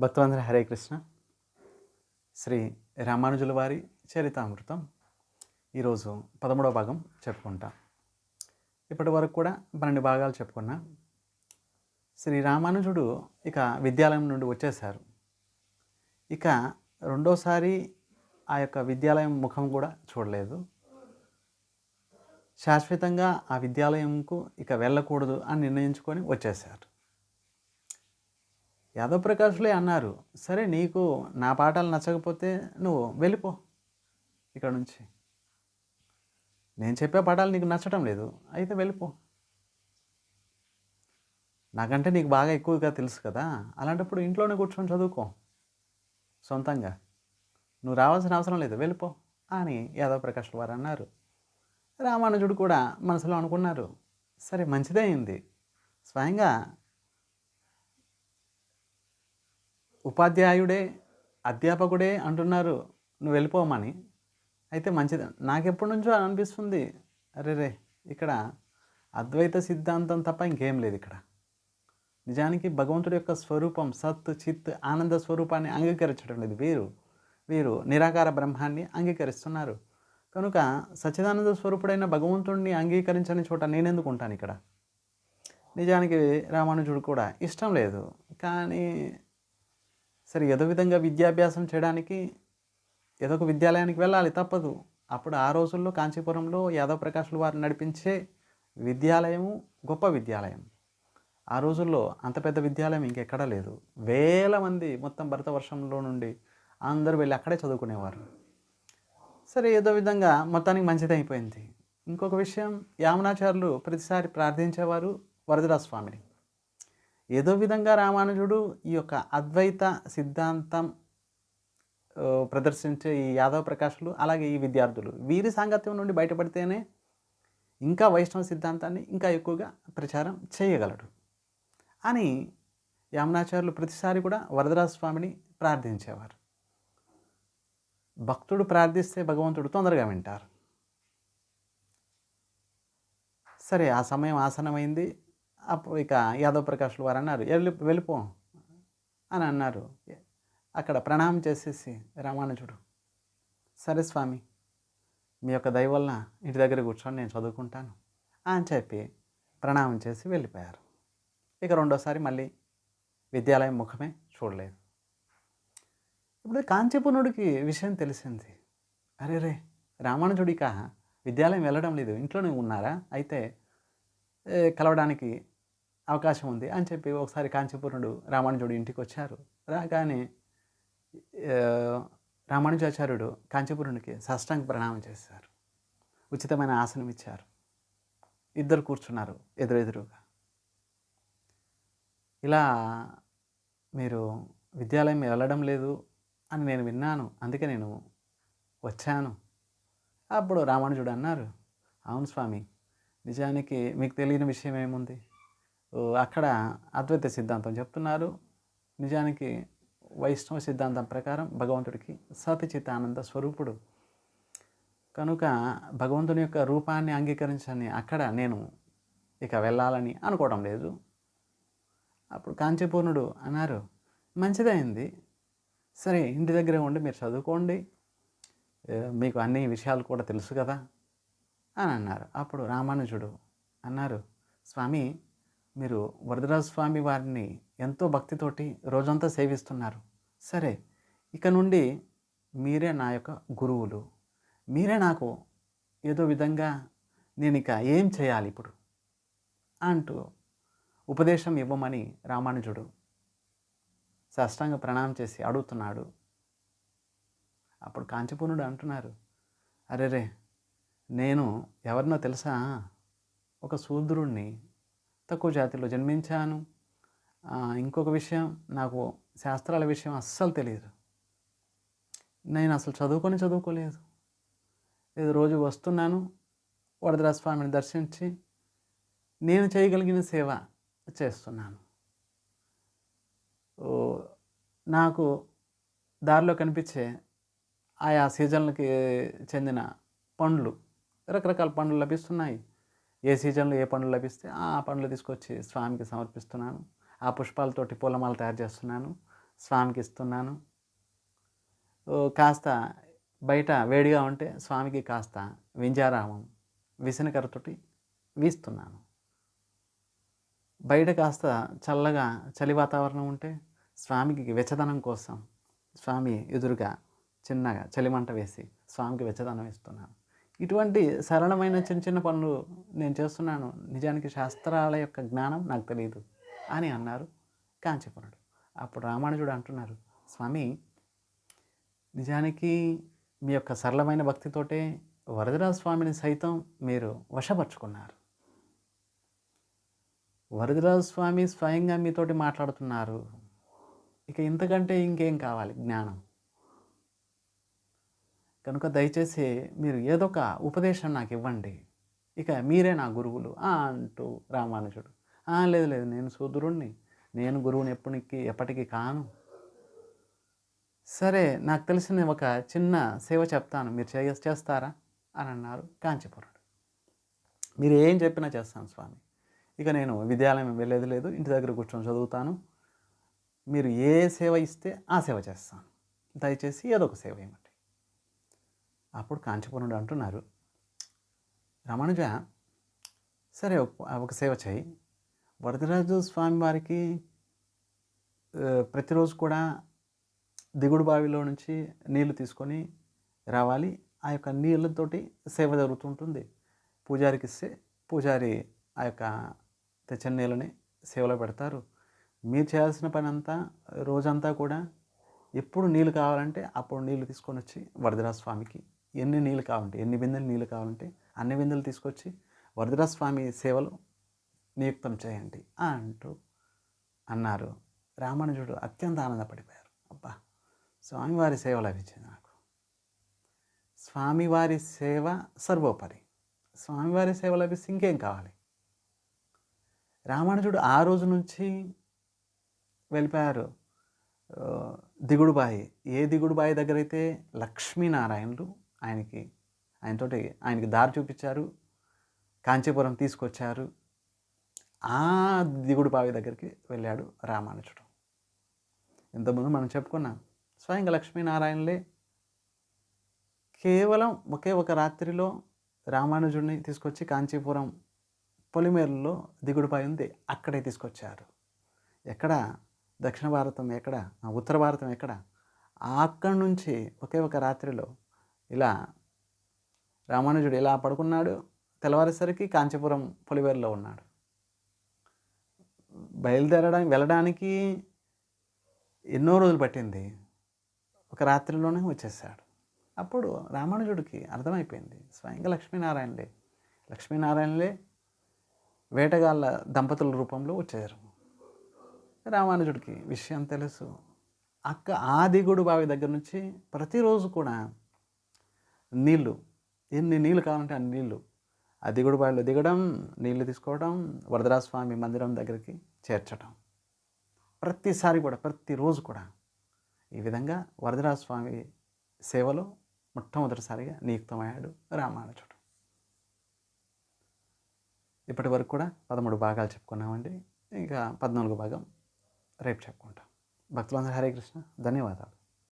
భక్తులందరూ హరే కృష్ణ. శ్రీ రామానుజుల వారి చరితామృతం ఈరోజు పదమూడవ భాగం చెప్పుకుంటాం. ఇప్పటి వరకు కూడా పన్నెండు భాగాలు చెప్పుకున్నా. శ్రీ రామానుజుడు ఇక విద్యాలయం నుండి వచ్చేశారు. ఇక రెండోసారి ఆ యొక్క విద్యాలయం ముఖం కూడా చూడలేదు. శాశ్వతంగా ఆ విద్యాలయంకు ఇక వెళ్ళకూడదు అని నిర్ణయించుకొని వచ్చేశారు. యాదవ్ ప్రకాష్లే అన్నారు సరే నీకు నా పాఠాలు నచ్చకపోతే నువ్వు వెళ్ళిపో ఇక్కడ నుంచి. నేను చెప్పే పాఠాలు నీకు నచ్చటం లేదు అయితే వెళ్ళిపో. నాకంటే నీకు బాగా ఎక్కువగా తెలుసు కదా అలాంటప్పుడు ఇంట్లోనే కూర్చొని చదువుకో సొంతంగా. నువ్వు రావాల్సిన అవసరం లేదు వెళ్ళిపో అని యాదవ్ ప్రకాష్ వారు అన్నారు. రామానుజుడు కూడా మనసులో అనుకున్నారు సరే మంచిదే అయింది. స్వయంగా ఉపాధ్యాయుడే అధ్యాపకుడే అంటున్నారు నువ్వు వెళ్ళిపోమని అయితే మంచిది. నాకెప్పటి నుంచో అనిపిస్తుంది అరే రే ఇక్కడ అద్వైత సిద్ధాంతం తప్ప ఇంకేం లేదు ఇక్కడ. నిజానికి భగవంతుడి యొక్క స్వరూపం సత్ చిత్ ఆనంద స్వరూపాన్ని అంగీకరించడం లేదు. వీరు వీరు నిరాకార బ్రహ్మాన్ని అంగీకరిస్తున్నారు. కనుక సచిదానంద స్వరూపుడైన భగవంతుడిని అంగీకరించని చోట నేనెందుకు ఉంటాను ఇక్కడ? నిజానికి రామానుజుడు కూడా ఇష్టం లేదు. కానీ సరే ఏదో విధంగా విద్యాభ్యాసం చేయడానికి ఏదో ఒక విద్యాలయానికి వెళ్ళాలి తప్పదు. అప్పుడు ఆ రోజుల్లో కాంచీపురంలో యాదవ్ ప్రకాష్లు వారు నడిపించే విద్యాలయము గొప్ప విద్యాలయం. ఆ రోజుల్లో అంత పెద్ద విద్యాలయం ఇంకెక్కడా లేదు. వేల మంది మొత్తం భరతవర్షంలో నుండి అందరూ వెళ్ళి అక్కడే చదువుకునేవారు. సరే ఏదో విధంగా మొత్తానికి మంచిది అయిపోయింది. ఇంకొక విషయం యామునాచారులు ప్రతిసారి ప్రార్థించేవారు వరదరాజ స్వామిని. ఏదో విధంగా రామానుజుడు ఈ యొక్క అద్వైత సిద్ధాంతం ప్రదర్శించే ఈ యాదవ ప్రకాశులు అలాగే ఈ విద్యార్థులు వీరి సాంగత్యం నుండి బయటపడితేనే ఇంకా వైష్ణవ సిద్ధాంతాన్ని ఇంకా ఎక్కువగా ప్రచారం చేయగలడు అని యామనాచార్యులు ప్రతిసారి కూడా వరదరాజ స్వామిని ప్రార్థించేవారు. భక్తుడు ప్రార్థిస్తే భగవంతుడు తొందరగా వింటారు. సరే ఆ సమయం ఆసనమైంది అప్పుడు ఇక యాదవ్ ప్రకాష్లు వారు అన్నారు వెళ్ళి వెళ్ళిపో అని అన్నారు. అక్కడ ప్రణామం చేసేసి రామానుజుడు సరే స్వామి మీ యొక్క దయ వలన ఇంటి దగ్గర కూర్చొని నేను చదువుకుంటాను అని చెప్పి ప్రణామం చేసి వెళ్ళిపోయారు. ఇక రెండోసారి మళ్ళీ విద్యాలయం ముఖమే చూడలేదు. ఇప్పుడు కాంచీపునుడికి విషయం తెలిసింది. అరే రే రామానుజుడిక విద్యాలయం వెళ్ళడం లేదు ఇంట్లోనే ఉన్నారా? అయితే కలవడానికి అవకాశం ఉంది అని చెప్పి ఒకసారి కాంచీపురుడు రామానుజుడు ఇంటికి వచ్చారు. రాగానే రామానుజాచార్యుడు కాంచీపురునికి సాష్టాంగ ప్రణామం చేశారు. ఉచితమైన ఆసనం ఇచ్చారు. ఇద్దరు కూర్చున్నారు ఎదురెదురుగా. ఇలా మీరు విద్యాలయం వెళ్ళడం లేదు అని నేను విన్నాను. అందుకే నేను వచ్చాను. అప్పుడు రామానుజుడు అన్నారు అవును స్వామి నిజానికి మీకు తెలియని విషయం ఏముంది? అక్కడ అద్వైత సిద్ధాంతం చెప్తున్నారు. నిజానికి వైష్ణవ సిద్ధాంతం ప్రకారం భగవంతుడికి సతచిత్ ఆనంద స్వరూపుడు. కనుక భగవంతుని యొక్క రూపాన్ని అంగీకరించని అక్కడ నేను ఇక వెళ్ళాలని అనుకోవడం లేదు. అప్పుడు కాంచీపూర్ణుడు అన్నారు మంచిదైంది. సరే ఇంటి దగ్గర ఉండి మీరు చదువుకోండి. మీకు అన్ని విషయాలు కూడా తెలుసు కదా అని అన్నారు. అప్పుడు రామానుజుడు అన్నారు స్వామి మీరు వరదరాజ స్వామి వారిని ఎంతో భక్తితోటి రోజంతా సేవిస్తున్నారు. సరే ఇక నుండి మీరే నా యొక్క గురువులు. మీరే నాకు ఏదో విధంగా నేను ఇక ఏం చేయాలి ఇప్పుడు? అంటూ ఉపదేశం ఇవ్వమని రామానుజుడు సాష్టాంగ ప్రణామం చేసి అడుగుతున్నాడు. అప్పుడు కాంచీపూర్ణుడు అంటున్నారు అరే రే నేను ఎవరినో తెలుసా? ఒక శూద్రుణ్ణి తక్కువ జాతిలో జన్మించాను. ఇంకొక విషయం నాకు శాస్త్రాల విషయం అస్సలు తెలియదు. నేను అసలు చదువుకొని చదువుకోలేదు. ఏదో రోజు వస్తున్నాను వరదరాజ స్వామిని దర్శించి నేను చేయగలిగిన సేవ చేస్తున్నాను. నాకు దారిలో కనిపించే ఆయా సీజన్లకి చెందిన పండ్లు రకరకాల పండ్లు లభిస్తున్నాయి. ఏ సీజన్లో ఏ పండ్లు లభిస్తే ఆ పండ్లు తీసుకొచ్చి స్వామికి సమర్పిస్తున్నాను. ఆ పుష్పాలతోటి పూలమాల తయారు చేస్తున్నాను. స్వామికి ఇస్తున్నాను. కాస్త బయట వేడిగా ఉంటే స్వామికి కాస్త వింజారామం విసనకరతోటి వీస్తున్నాను. బయట కాస్త చల్లగా చలి వాతావరణం ఉంటే స్వామికి వెచ్చదనం కోసం స్వామి ఎదురుగా చిన్నగా చలిమంట వేసి స్వామికి వెచ్చదనం ఇస్తున్నాను. ఇటువంటి సరళమైన చిన్న చిన్న పనులు నేను చేస్తున్నాను. నిజానికి శాస్త్రాల యొక్క జ్ఞానం నాకు తెలియదు అని అన్నారు కాంచీపురుడు. అప్పుడు రామానుజుడు అంటున్నారు స్వామి నిజానికి మీ యొక్క సరళమైన భక్తితోటే వరదరాజ స్వామిని సైతం మీరు వశపరుచుకున్నారు. వరదరాజు స్వామి స్వయంగా మీతోటి మాట్లాడుతున్నారు. ఇక ఇంతకంటే ఇంకేం కావాలి? జ్ఞానం. కనుక దయచేసి మీరు ఏదో ఒక ఉపదేశం నాకు ఇవ్వండి ఇక మీరే నా గురువులు. అంటూ రామానుజుడు "ఆ, లేదు లేదు నేను సూదరుణ్ణి నేను గురువుని ఎప్పటికీ ఎప్పటికీ కాను. సరే నాకు తెలిసిన ఒక చిన్న సేవ చెప్తాను. మీరు చేయ చేస్తారా? అని అన్నారు కాంచీపురుడు మీరు ఏం చెప్పినా చేస్తాను స్వామి. ఇక నేను విద్యాలయం వెళ్ళేది లేదు. ఇంటి దగ్గర కూర్చొని చదువుతాను. మీరు ఏ సేవ ఇస్తే ఆ సేవ చేస్తాను. దయచేసి ఏదో ఒక సేవ ఇవ్వండి. అప్పుడు కాంచపురుడు అంటున్నారు. రమణుజ సరే ఒక- సేవ చేయి. వరదరాజు స్వామి వారికి ప్రతిరోజు కూడా దిగుడు బావిలో నుంచి నీళ్ళు తీసుకొని రావాలి. ఆ యొక్క నీళ్ళతోటి సేవ జరుగుతుంటుంది. పూజారికి ఇస్తే పూజారి ఆ యొక్క తెచ్చిన నీళ్ళని సేవలో పెడతారు. మీరు చేయాల్సిన పని అంతా రోజంతా కూడా ఎప్పుడు నీళ్ళు కావాలంటే అప్పుడు నీళ్ళు తీసుకొని వచ్చి వరదరాజ స్వామికి ఎన్ని నీళ్ళు కావాలంటే ఎన్ని బిందెలు నీళ్ళు కావాలంటే అన్ని బిందెలు తీసుకొచ్చి వరదరా స్వామి సేవలు నియుక్తం చేయండి అంటూ అన్నారు. రామానుజుడు అత్యంత ఆనందపడిపోయారు. అబ్బా స్వామివారి సేవ లభించింది నాకు. స్వామివారి సేవ సర్వోపరి. స్వామివారి సేవ లభిస్తే ఇంకేం కావాలి? రామానుజుడు ఆ రోజు నుంచి వెళ్ళిపోయారు. దిగుడుబాయి. ఏ దిగుడుబాయి దగ్గర అయితే లక్ష్మీనారాయణులు ఆయనకి ఆయనతోటి ఆయనకి దారి చూపించారు. కాంచీపురం తీసుకొచ్చారు. ఆ దిగుడు బావి దగ్గరికి వెళ్ళాడు రామానుజుడు. ఇంతకుముందు మనం చెప్పుకున్నాం స్వయంగా లక్ష్మీనారాయణలే కేవలం ఒకే ఒక రాత్రిలో రామానుజుడిని తీసుకొచ్చి కాంచీపురం పొలిమేరులో దిగుడుపై ఉంది అక్కడే తీసుకొచ్చారు. ఎక్కడ? దక్షిణ భారతం ఎక్కడ? ఉత్తర భారతం ఎక్కడ? అక్కడి నుంచి ఒకే ఒక రాత్రిలో ఇలా రామానుజుడు ఇలా పడుకున్నాడు. తెల్లవారేసరికి కాంచీపురం పులివేరులో ఉన్నాడు. బయలుదేరడానికి వెళ్ళడానికి ఎన్నో రోజులు పట్టింది. ఒక రాత్రిలోనే వచ్చేసాడు అప్పుడు రామానుజుడికి అర్థమైపోయింది. స్వయంగా లక్ష్మీనారాయణలే లక్ష్మీనారాయణలే వేటగాళ్ళ దంపతుల రూపంలో వచ్చారు. రామానుజుడికి విషయం తెలుసు. అక్క ఆదిగుడు బావి దగ్గర నుంచి ప్రతిరోజు కూడా నీళ్ళు. ఎన్ని నీళ్ళు కావాలంటే అన్ని నీళ్ళు. ఆ దిగుడు బావిలో దిగడం నీళ్ళు తీసుకోవడం వరదరాజస్వామి మందిరం దగ్గరికి చేర్చడం. ప్రతిసారి కూడా ప్రతిరోజు కూడా ఈ విధంగా వరదరాజస్వామి సేవలో మొట్టమొదటిసారిగా నియుక్తమయ్యాడు రామానుజుడు ఇప్పటి వరకు కూడా పదమూడు భాగాలు చెప్పుకున్నామండి. ఇంకా పద్నాలుగు భాగం రేపు చెప్పుకుంటాం. భక్తులందరూ హరే కృష్ణ. ధన్యవాదాలు.